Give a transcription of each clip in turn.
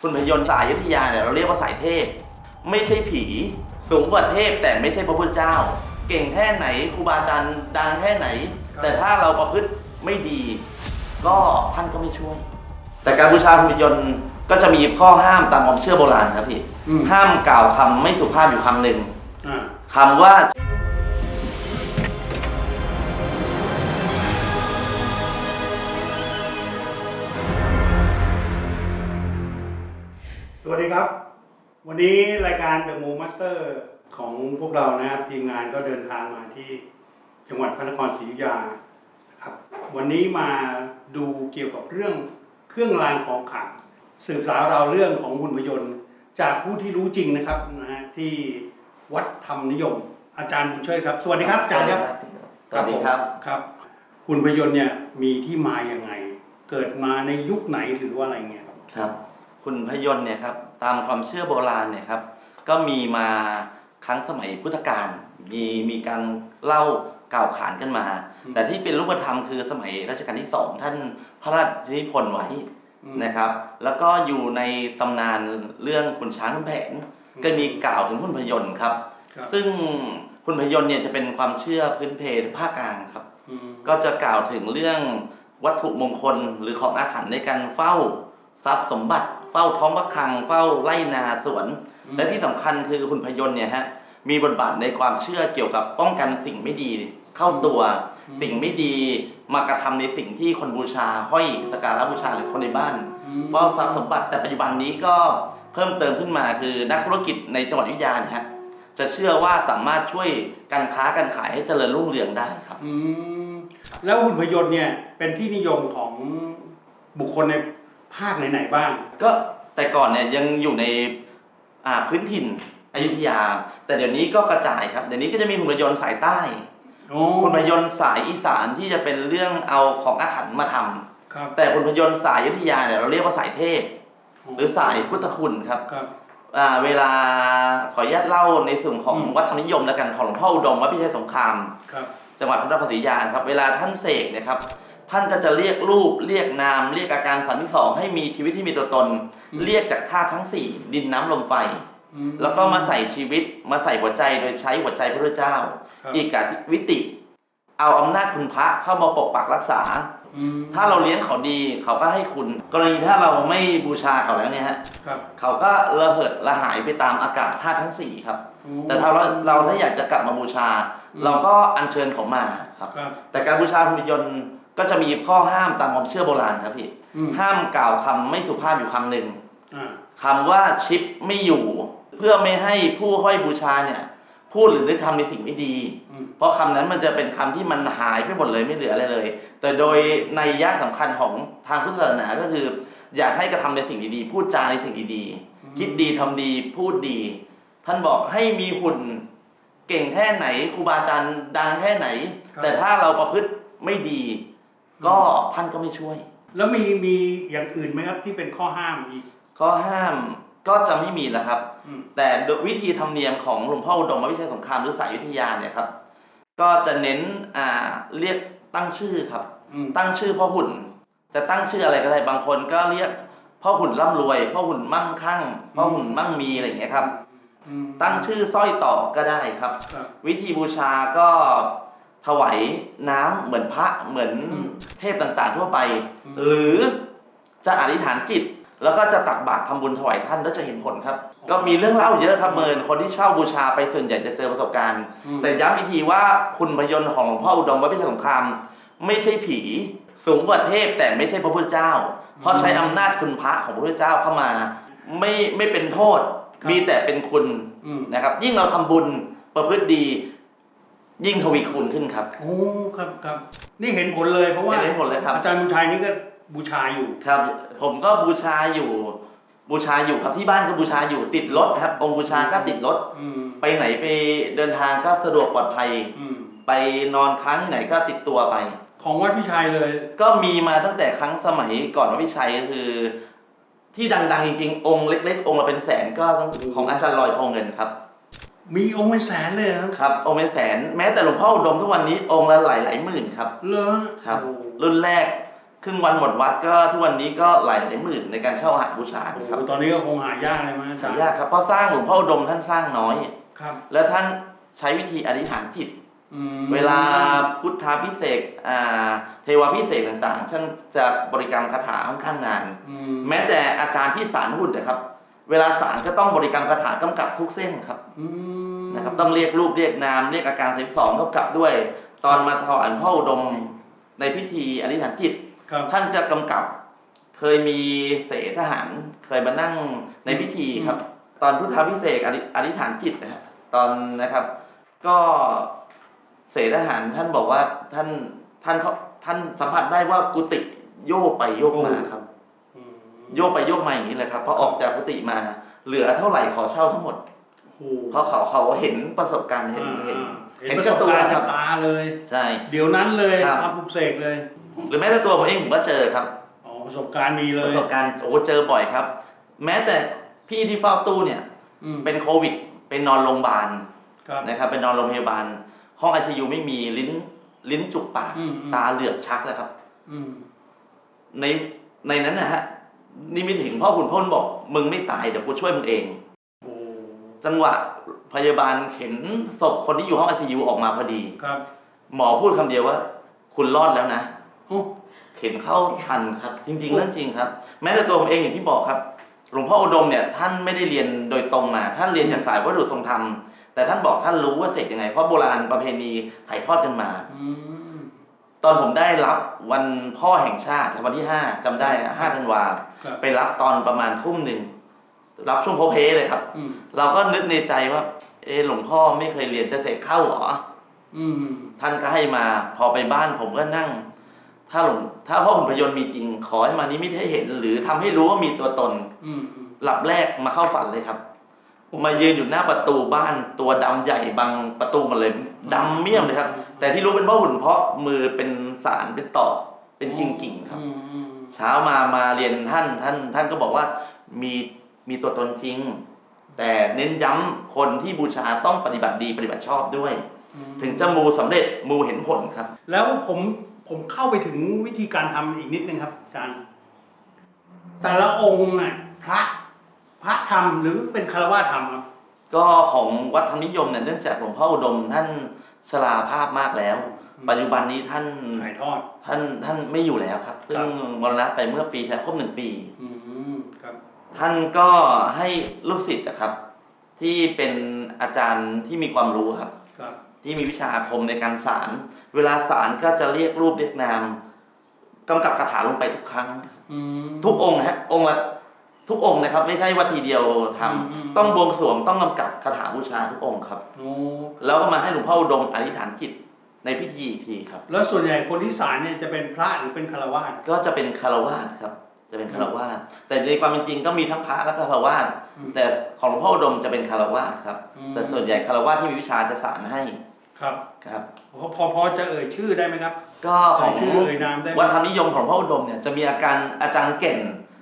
คุณพยนต์สายอยุธยาเนี่ยเราเรียกว่าสายเทพ ไม่ใช่ผี สูงกว่าเทพแต่ไม่ใช่พระพุทธเจ้า เก่งแค่ไหนครูบาอาจารย์ดังแค่ไหน แต่ถ้าเราประพฤติไม่ดี ก็ท่านก็ไม่ช่วย แต่การบูชาคุณพยนต์ก็จะมีข้อห้ามตามความเชื่อโบราณครับพี่ อืม ห้ามกล่าวคำไม่สุภาพอยู่คำหนึ่งอ่า คำว่า วัสดีครับ วันนี้รายการ The Mo Master ของพวกเรานะครับทีมงานก็เดินทางมาที่จังหวัดพระนครศรีอยุธยาครับวันนี้มาดูเกี่ยวกับเรื่องเครื่องรางของขลังสืบสาวเราวเรื่องของหุ่นพยนต์ จากผู้ที่รู้จริงนะครับนะฮะที่วัดธรรมนิยม อาจารย์บุญเชิดครับ สวัสดีครับอาจารย์ครับสวัสดีครับครับหุ่นพยนต์เนี่ยมีที่มาอย่างไง เกิดมาในยุคไหนหรือว่าอะไรเงี้ยครับ ครับคุณพยนต์เนี่ยครับตามความเชื่อโบราณเนี่ยครับก็มีมาครั้งสมัยพุทธกาลมีมีการเล่ากล่าวขานกันมาอืมแต่ที่เป็นรูปธรรมคือสมัยรัชกาลที่สองท่านพระราชนิพนธ์ไว้อืมนะครับ แล้วก็อยู่ในตำนานเรื่องขุนช้างขุนแผนอืมก็มีกล่าวถึงคุณพยนต์ครับครับซึ่งคุณพยนต์เนี่ยจะเป็นความเชื่อพื้นเพภาคกลางครับอืมก็จะกล่าวถึงเรื่องวัตถุมงคลหรือของอาถรรพ์ในการเฝ้าทรัพย์สมบัติ เฝ้าท้องพระคลัง เฝ้าไร่นาสวนอืมและที่สำคัญคือคุณพยนต์เนี่ยฮะมีบทบาทในความเชื่อเกี่ยวกับป้องกันสิ่งไม่ดีเข้าตัวอืมสิ่งไม่ดีมากระทำในสิ่งที่คนบูชาห้อยสกการะบูชาหรือคนในบ้านอืมเฝ้าทรัพย์สมบัติแต่ปัจจุบันนี้ก็เพิ่มเติมขึ้นมาคือนักธุรกิจในจังหวัดอยุธยาเนี่ยฮะจะเชื่อว่าสามารถช่วยการค้าการขายให้เจริญรุ่งเรืองได้ครับอืมแล้วหุ่นพยนต์เนี่ยเป็นที่นิยมของบุคคลใน ภาคไหนๆบ้าง ก็แต่ก่อนเนี่ยยังอยู่ในอ่าพื้นถิ่นอยุธยา แต่เดี๋ยวนี้ก็กระจายครับ เดี๋ยวนี้ก็จะมีหุ่นพยนต์สายใต้โอ้หุ่นพยนต์สายอีสานที่จะเป็นเรื่องเอาของอาถรรพ์มาทำครับแต่หุ่นพยนต์สายอยุธยาเนี่ยเราเรียกว่าสายเทพ หรือสายพุทธคุณครับครับอ่าเวลาขออนุญาตเล่าในส่วนของอืมวัฒนนิยมแล้วกันของหลวงพ่ออุดมวัดพิชัยสงครามครับจังหวัดพระนครศรีอยุธยาครับ เวลาท่านเสกเนะครับ ท่านก็จะเรียกรูปเรียกนาม เรียกอาการสามที่สองให้มีชีวิตที่มีตัวตน เรียกจากธาตุทั้งสี่ดินน้ำลมไฟอืแล้วก็มาใส่ชีวิตมาใส่หัวใจโดยใช้หัวใจพระพุทธเจ้าครับอีกาวิติ เอาอำนาจคุณพระเข้ามาปกปักรักษาอืมถ้าเราเลี้ยงเขาดีเขาก็ให้คุณ กรณีถ้าเราไม่บูชาเขาแล้วเนี่ยฮะครับเขาก็ระเหิดระหายไปตามอากาศธาตุทั้งสี่ครับโอ้แต่ถ้าเราเราถ้าอยากจะกลับมาบูชาอืมเราก็อัญเชิญเขามาครับครับ แต่การบูชาหุ่นยนต์ ก็จะมีข้อห้ามตามความเชื่อโบราณครับพี่อืม ห้ามกล่าวคำไม่สุภาพอยู่คำหนึ่งอ่าคำว่าชิปไม่อยู่ เพื่อไม่ให้ผู้ห้อยบูชาเนี่ยพูดหรือได้ทำในสิ่งไม่ดี อืมเพราะคำนั้นมันจะเป็นคำที่มันหายไปหมดเลยไม่เหลืออะไรเลย แต่โดยในยะสำคัญของทางพุทธศาสนาก็คือ อยากให้กระทำในสิ่งดีๆ พูดจาในสิ่งดีๆ คิดดีทำดีพูดดี ท่านบอกให้มีหุ่นเก่งแค่ไหนครูบาอาจารย์ดังแค่ไหนครับแต่ถ้าเราประพฤติไม่ดี ก็ท่านก็ไม่ช่วย แล้วมีมีอย่างอื่นไหมครับที่เป็นข้อห้ามอีก ข้อห้ามก็จะไม่มีแล้วครับ อืม แต่โดยวิธีธรรมเนียมของหลวงพ่ออุดมวิชัยสงครามหรือสายอยุธยาเนี่ยครับ ก็จะเน้นอ่าเรียกตั้งชื่อครับ อืมตั้งชื่อพ่อหุ่น จะตั้งชื่ออะไรก็ได้บางคนก็เรียกพ่อหุ่นร่ำรวยพ่อหุ่นมั่งคั่งพ่อหุ่นมั่งมีอะไรอย่างเงี้ยครับ อืมตั้งชื่อสร้อยต่อก็ได้ครับ ครับ วิธีบูชาก็ ถวายน้ำเหมือนพระเหมือนอืมเทพต่างๆ ทั่วไปอืมหรือจะอธิษฐานจิต แล้วก็จะตักบาตรทำบุญถวายท่านแล้วจะเห็นผลครับ ก็มีเรื่องเล่าเยอะครับเมินคนที่เช่าบูชาไปส่วนใหญ่จะเจอประสบการณ์อืมแต่ย้ำอีกทีว่าคุณพยนต์ของหลวงพ่ออุดมวัดพิชัยสงคราม ไม่ใช่ผีสูงกว่าเทพแต่ไม่ใช่พระพุทธเจ้า เพราะใช้อำนาจคุณพระของพระพุทธเจ้าเข้ามา ไม่ไม่เป็นโทษ มีแต่เป็นคุณอืมนะครับ ยิ่งเราทำบุญประพฤติดี ยิ่งทวีคูณขึ้นครับ โอ้ครับครับ นี่เห็นผลเลยเพราะว่าเห็นผลเลยครับ อาจารย์บุญชัยนี่ก็บูชาอยู่ครับ ผมก็บูชาอยู่ บูชาอยู่ครับที่บ้านก็บูชาอยู่ติดรถครับ องค์บูชาก็ติดรถอืมไปไหนไปเดินทางก็สะดวกปลอดภัยอืมไปนอนค้างที่ไหนก็ติดตัวไป ของวัดพิชัยเลย ก็มีมาตั้งแต่ครั้งสมัยก่อนวัดพิชัยก็คือ ที่ดังๆจริงๆ องค์เล็ก ๆ องค์ละเป็นแสนก็ของอาจารย์ลอยพงเงินครับ มีองค์เป็นแสนเลยนะครับครับองค์เป็นแสนแม้แต่หลวงพ่ออุดมทุกวันนี้องค์ละหลายหลายๆหมื่นครับเหรอครับโอ้รุ่นแรกครึ่งวันหมดวัดก็ทุกวันนี้ก็หลายหลายหมื่นในการเช่าอาหารบูชาโอ้โหครับตอนนี้ก็คงหายากเลยมั้งอาจาหารย์ยากครับเพราะสร้างหลวงพ่ออุดมท่านสร้างน้อยครับ แล้วท่านใช้วิธีอธิษฐานจิตอืมเวลาพุทธาพิเศษกอ่าเทวาพิเศษกต่างๆท่านจะบริกรรมคาถาค่อนข้างนานอืมแม้แต่อาจารย์ที่สารหุ่นนะครับ เวลาสารก็ต้องบริกรรมคาถากำกับทุกเส้นครับอืม นะครับ ต้องเรียกรูปเรียกนามเรียกอาการสิบสองกำกับด้วย ตอนมาถวายพ่ออุดมในพิธีอธิษฐานจิตครับท่านจะกำกับเคยมีเสทหารเคยมานั่งในพิธีครับ ตอนพุทธาพิเศษกอธิอธิษฐานจิตนะฮะตอนนะครับ ก็เสทหารท่านบอกว่าท่านท่านเขาท่านสัมผัสได้ว่ากุฏิโยกไปโยกมาครับอืมโยกไปโยกมาอย่างนี้เลยครับพอออกจากกุฏิมา เหลือเท่าไหร่ขอเช่าทั้งหมดโอ้โห เพราะเขาเขาเห็นประสบการณ์เห็นเห็นเห็นประสบการณ์กับตาเลยใช่เดี๋ยวนั้นเลยครับทำปลุกเสกเลย หรือแม้แต่ตัวผมเองผมก็เจอครับอ๋อประสบการณ์มีเลปยระสบการณ์โอ้เจอบ่อยครับ แม้แต่พี่ที่เฝ้าตู้เนี่ยอืมเป็นโควิดเป็นนอนโรงพยาบาลครับนะครับเป็นนอนโรงพยาบาล ห้องไอซียูไม่มีลิ้นลิ้นจุกปากอืมอืมตาเหลือกชักแล้วครับอืมในในนั้นนะฮะนิมิตถึงพ่อขุนพลบอก มึงไม่ตายเดี๋ยวกูช่วยมึงเองโอ้ จังหวะพยาบาลเข็นศพคนที่อยู่ห้องไอซียูออกมาพอดี ครับ หมอพูดคำเดียวว่า คุณรอดแล้วนะโอ้เข็นเข้าทันครับ จริงๆเรื่องจริงครับ แม้แต่ตัวผมเองอย่างที่บอกครับ หลวงพ่ออุดมเนี่ยท่านไม่ได้เรียนโดยตรงมา ท่านเรียนจากสายวัตถุทรงธรรม แต่ท่านบอกท่านรู้ว่าเสกยังไง เพราะโบราณประเพณีถ่ายทอดกันมา อืม ตอนผมได้รับวันพ่อแห่งชาติวันที่ห้าจำได้ห้าธันวาครับ ไปรับตอนประมาณทุ่มหนึ่ง รับช่วงโพเพเลยครับอืมเราก็นึกในใจว่า เออหลวงพ่อไม่เคยเรียนจะเสกเข้าเหรออืมท่านก็ให้มาพอไปบ้านผมก็นั่ง ถ้าหลวงถ้าพ่อขุนพยนต์มีจริง ขอให้มานิมิตให้เห็น หรือทำให้รู้ว่ามีตัวตนอืมอืมหลับแรกมาเข้าฝันเลยครับมายืนอยู่หน้าประตูบ้านตัวดำใหญ่บังประตูหมาเลยดำเมี่ยมเลยครับ แต่ที่รู้เป็นพ่อหุ่นเพราะมือเป็นสารเป็นตอกเป็นกิ่งกิ่งๆครับอืมอืมเช้ามามาเรียนท่านท่าน ท่านก็บอกว่ามี มีตัวตนจริง แต่เน้นย้ำคนที่บูชาต้องปฏิบัติดีปฏิบัติชอบด้วยอืมถึงจะมูสำเร็จมูเห็นผลครับ แล้วผมผมเข้าไปถึงวิธีการทำอีกนิดนึงครับอาจารย์แต่ละองค์น่ะพระพระทำหรือเป็นคารวะทำครับก็ของวัฒนนิยมเนี่ยเนื่องจากหลวงพ่ออุดมท่านชราภาพมากแล้วอืมปัจจุบันนี้ท่านถ่ายทอดท่านท่านไม่อยู่แล้วครับเพิ่งมรณะไปเมื่อปีที่แล้วครบหนึ่งปีอืมครับ ท่านก็ให้ลูกศิษย์นะครับ ที่เป็นอาจารย์ที่มีความรู้ครับ ครับ ที่มีวิชาอาคมในการสาร เวลาสารก็จะเรียกรูปเรียกนามกำกับคาถาลงไปทุกครั้ง อืม ทุกองค์นะฮะองค์ละทุกองค์นะครับ ไม่ใช่ว่าทีเดียวทำอืมอืม ต้องบวงสรวงต้องกำกับคาถาบูชาทุกองค์ครับ โอ้แล้วก็มาให้หลวงพ่ออุดมอธิษฐานจิตในพิธีอีกทีครับ แล้วส่วนใหญ่คนที่สารเนี่ยจะเป็นพระหรือเป็นคารวะก็จะเป็นคารวาสครับ จะเป็นคารวาสแต่ในความเป็นจริงก็มีทั้งพระและก็คารวาสอืมแต่ของหลวงพ่ออุดมจะเป็นคารวาสครับอืมแต่ส่วนใหญ่คารวาสที่มีวิชาจะสารให้ครับครับพอพอพอจะเอ่ยชื่อได้ไหมครับ ก็ขเอ่อยงชื่อเอ่ยนามได้ไหมวัฒนธรรมนิยมของหลวงพ่ออุดมเนี่ยจะมีอาการอาจารย์เก่ง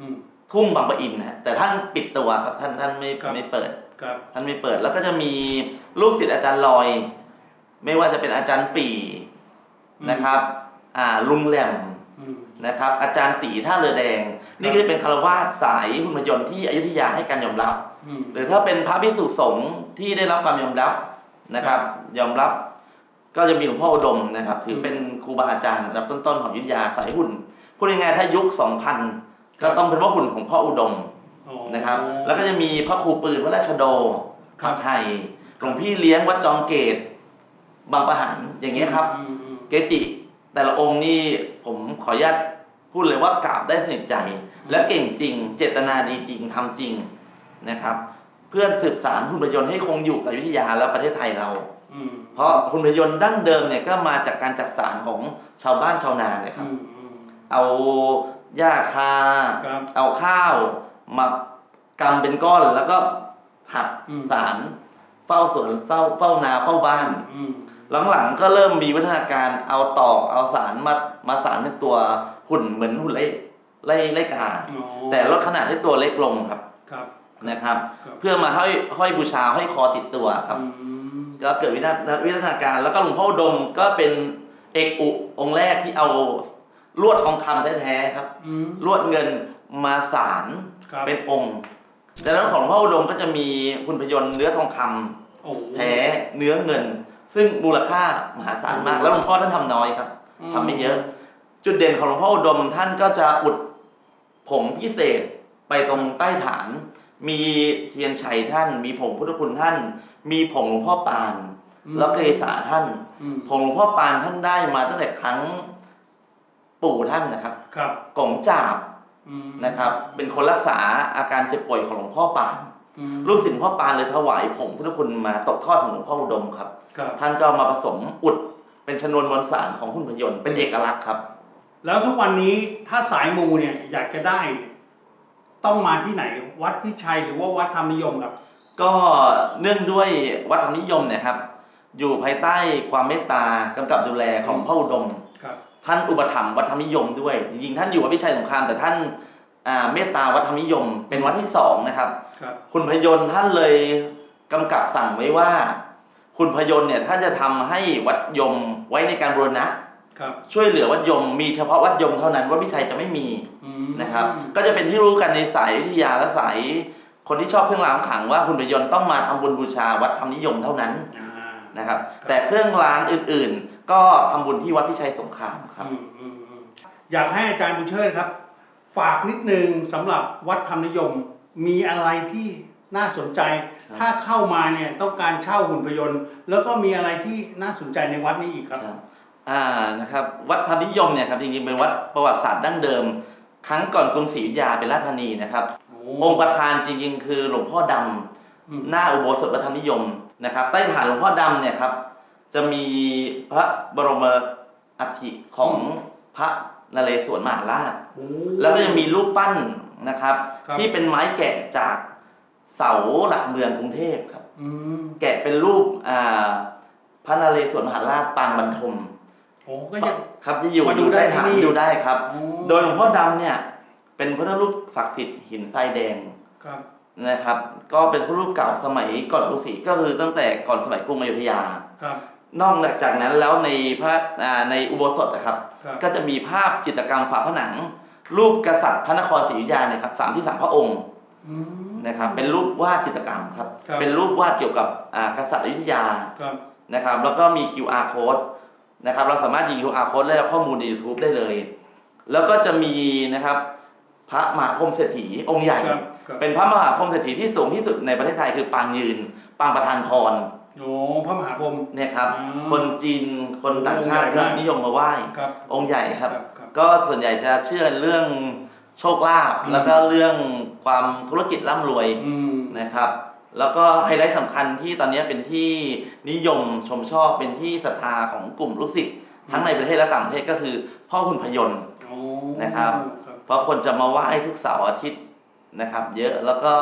อืมทุ่งบางปะอินนะฮะแต่ท่านปิดตัวครับท่านท่านไม่ครับไม่เปิดครับท่านไม่เปิดแล้วก็จะมีลูกศิษย์อาจารย์ลอย ไม่ว่าจะเป็นอาจารย์ปีนะครับ อ่าลุงแหลมอืม นะครับ อาจารย์ตีท่าเรือแดง นี่ก็จะเป็นคารวาสสายหุ่นพยนต์ที่อยุธยาให้การยอมรับอืมหรือถ้าเป็นพระภิกษุสงฆ์ที่ได้รับความยอมรับนะครับ ยอมรับก็จะมีหลวงพ่ออุดมนะครับ ถือเป็นครูบาอาจารย์ระดับต้นๆของอยุธยาสายหุ่นพูดง่ายๆถ้ายุค 2000 ก็ต้องเป็นพ่อหุ่นของพ่ออุดมอ๋อนะครับ แล้วก็จะมีพระครูปืนวัดราชโดครัขับบไทยหลวงพี่เลี้ยงวัดจอมเกตบางประหันอย่างเงี้ยครับอืมอืมเกจิแต่ละองค์นี่ผม ขออนุญาตพูดเลยว่ากราบได้สนิทใจ และเก่งจริง เจตนาดีจริงทำจริงนะครับ เพื่อสืบสารหุ่นพยนต์ให้คงอยู่กับอยุธยาและประเทศไทยเราอืมเพราะหุ่นพยนต์ดั้งเดิมเนี่ยก็มาจากการจัดสารของชาวบ้านชาวนาเนี่ยคอืรับมอืมเอาหญ้าคาครับเอาข้าวมากำเป็นก้อนแล้วก็ถักอืมสารเฝ้าสวนเฝ้าเฝ้านาเฝ้าบ้านอืม หลังๆก็เริ่มมีวัฒนาการเอาตอกเอาสารมามาสารเป็นตัวหุ่นเหมือนหุ่นไล่ไล่ไล่กาอ๋อแต่ลดขนาดให้ตัวเล็กลงครับครับนะครับครับ เพื่อมาห้อยห้อยบูชาห้อยคอติดตัวครับอืมก็เกิดวินาวิวัฒนาการ แล้วก็หลวงพ่ออุดมก็เป็นเอกอุองค์แรกที่เอาลวดทองคำแท้ๆครับอืมลวดเงินมาสารครับเป็นองค์ดังนั้นของหลวงพ่ออุดมก็จะมีหุ่นพยนต์เนื้อทองคำโอ้แท้เนื้อเงิน ซึ่งมูลค่ามหาศาลมาก แล้วหลวงพ่อท่านทำน้อยครับทำไม่เยอะ จุดเด่นของหลวงพ่ออุดมท่านก็จะอุดผงพิเศษไปตรงใต้ฐาน มีเทียนชัยท่าน มีผงพุทธคุณท่าน มีผงหลวงพ่อปานอืมแล้วเกษาท่านอืมผงหลวงพ่อปานท่านได้มาตั้งแต่ครั้งปู่ท่านนะครับครับกงจาบอืมนะครับ เป็นคนรักษาอาการเจ็บป่วยของหลวงพ่อปานอืมลูกศิษย์หลวงพ่อปานเลยถวายผงพุทธคุณมาตกทอดถึงหลวงพ่ออุดมครับ ครับท่านก็มาผสมอุดเป็นชนวนมวลสารของหุ่นพยนต์เป็นเอกลักษณ์ครับ แล้วทุกวันนี้ถ้าสายมูเนี่ยอยากจะได้เนี่ยต้องมาที่ไหนวัดพิชัยหรือว่าวัดธรรมนิยมครับ ก็เนื่องด้วยวัฒนนิยมเนี่ยครับ อยู่ภายใต้ความเมตตากำกับดูแลของพระอุดมครับ ท่านอุปถัมภ์วัฒนนิยมด้วยจริงๆท่านอยู่วัดพิชัยสงครามแต่ท่านอ่าเมตตาวัฒนนิยม เป็นวัดที่สองนะครับครับ คุณพยนต์ท่านเลยกำกับสั่งไว้ว่า คุณพยนต์เนี่ยท่านจะทำให้วัดยมไว้ในการบูรณะครับช่วยเหลือวัดยมมีเฉพาะวัดยมเท่านั้นวัดพิชัยจะไม่มีอืมนะครับ ก็จะเป็นที่รู้กันในสายวิทยาและสายคนที่ชอบเครื่องรางของขลังว่าคุณพยนต์ต้องมาทำบุญบูชาวัดธรรมนิยมเท่านั้นอ่านะครับ แต่เครื่องรางอื่นๆ ก็ทำบุญที่วัดพิชัยสงครามครับอืมอืมอืมอยากให้อาจารย์บุญเชิดครับ ฝากนิดนึงสำหรับวัดธรรมนิยมมีอะไรที่ น่าสนใจครับถ้าเข้ามาเนี่ยต้องการเช่าหุ่นพยนต์ แล้วก็มีอะไรที่น่าสนใจในวัดนี้อีกครับครับ อ่า นะครับ วัดธรรมนิยมเนี่ยครับจริงๆเป็นวัดประวัติศาสตร์ดั้งเดิม ครั้งก่อนกรุงศรีอยุธยาเป็นราชธานีนะครับ องค์ประธานจริงๆ คือหลวงพ่อดำอืมหน้าอุโบสถวัดธรรมนิยมนะครับ ใต้ฐานหลวงพ่อดำเนี่ยครับจะมีพระบรมอัฐิของพระนเรศวรมหาราชโอ้แล้วก็จะมีรูปปั้นนะครับครับที่เป็นไม้แกะจาก เสาหลักเมืองกรุงเทพครับอืมแกะเป็นรูปอ่าพระนเรศวรมหาราชปางบรรทมโอ้ก็ยังครับจะอยู่มาดูอยู่ใต้ได้ที่ฐานนี่อยู่ได้ครับโอ้โดยหลวงพ่อดำเนี่ย เป็นพระรูปศักดิ์สิทธิ์หินทรายแดงครับนะครับ ก็เป็นพระรูปเก่าสมัยก่อนกรุงศรีก็คือตั้งแต่ก่อนสมัยกรุงอยุธยาครับ นอกจากนั้นแล้วในพระอ่าในอุโบสถนะครับครับ ก็จะมีภาพจิตรกรรมฝาผนัง รูปกษัตริย์พระนครศรีอยุธยาเนี่ยครับสามที่สามพระองค์อืม นะครับ เป็นรูปวาดจิตรกรรมครับ ครับ เป็นรูปวาดเกี่ยวกับอ่ากษัตริย์อยุธยาครับนะครับ แล้วก็มี QR code นะครับ เราสามารถยิง QR code และข้อมูลใน YouTube ได้เลย แล้วก็จะมีนะครับ พระมหาพรหมเศรษฐีองค์ใหญ่ ครับครับเป็นพระมหาพรหมเศรษฐีที่สูงที่สุดในประเทศไทยคือปางยืน ปางประธานพรโอ้พระมหาพรหม เนี่ยครับ อืมคนจีนคนต่างชาติองค์ใหญ่ก็มาก นิยมมาไหว้ ครับองค์ใหญ่ครับ ครับ ก็ส่วนใหญ่จะเชื่อเรื่อง โชคลาภอืมแล้วก็เรื่องความธุรกิจร่ำรวยอืมนะครับ แล้วก็ไฮไลท์สำคัญที่ตอนนี้เป็นที่นิยมชมชอบเป็นที่ศรัทธาของกลุ่มลูกศิษย์ทั้งในประเทศและต่างประเทศก็คือ พ่อหุ่นพยนต์โอ้นะครับครับเพราะคนจะมาไหว้ทุกเสาร์อาทิตย์นะครับ เยอะแล้วก็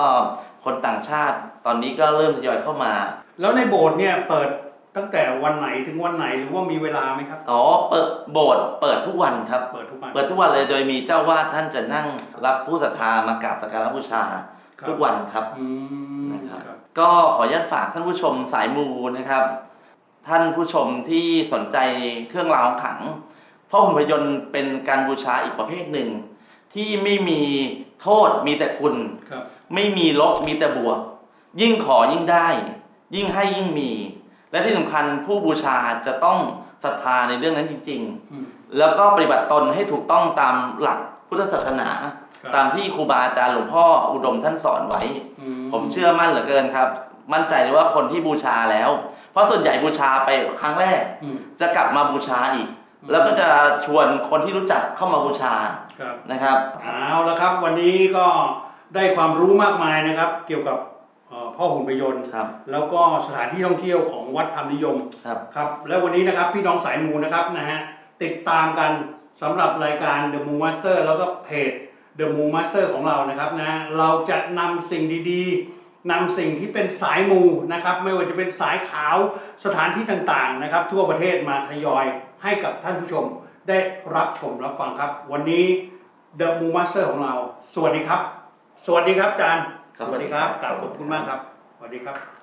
คนต่างชาติตอนนี้ก็เริ่มทยอยเข้ามา แล้วในโบสถ์เนี่ยเปิด ตั้งแต่วันไหนถึงวันไหนหรือว่ามีเวลาไหมครับ อ๋อ เปิดโบสถ์เปิดทุกวันครับ เปิดทุกวัน เปิดทุกวันเลยโดยมีเจ้าวาดท่านจะนั่งรับผู้ศรัทธามากราบสักการะบูชาครับทุกวันครับอืมนะครับครับ ก็ขออนุญาตฝากท่านผู้ชมสายมูนะครับ ท่านผู้ชมที่สนใจเครื่องรางของขลังพ่อหุ่นพยนต์เป็นการบูชาอีกประเภทหนึ่ง ที่ไม่มีโทษมีแต่คุณครับไม่มีลบมีแต่บวก ยิ่งขอยิ่งได้ ยิ่งให้ยิ่งมี และที่สำคัญผู้บูชาจะต้องศรัทธาในเรื่องนั้นจริงอืมๆแล้วก็ปฏิบัติตนให้ถูกต้องตามหลักพุทธศาสนาครับตามที่ครูบาอาจารย์หลวงพ่ออุดมท่านสอนไว้อืผมเชื่อมั่นเหลือเกินครับ มั่นใจเลยว่าคนที่บูชาแล้ว เพราะส่วนใหญ่บูชาไปครั้งแรกอืมจะกลับมาบูชาอีก แล้วก็จะชวนคนที่รู้จักเข้ามาบูชาครับนะครับเอาละครับ วันนี้ก็ได้ความรู้มากมายนะครับ เกี่ยวกับเอ่อ พ่อหุ่นพยนต์ครับแล้วก็สถานที่ท่องเที่ยวของวัดธรรมนิยมครับครับและวันนี้นะครับพี่น้องสายมูนะครับนะฮะติดตามกันสำหรับรายการ The Moon Master แล้วก็เพจ The Moon Master ของเรานะครับนะเราจะนำสิ่งดีๆนำสิ่งที่เป็นสายมูนะครับ ไม่ว่าจะเป็นสายขาวสถานที่ต่างๆนะครับ ทั่วประเทศมาทยอยให้กับท่านผู้ชมได้รับชมรับฟังครับ วันนี้ The Moon Master ของเรา สวัสดีครับ สวัสดีครับอาจารย์ครับ สวัสดีครับสวัสดีครับกราบขอบคุณมากครับสวัสดีครับ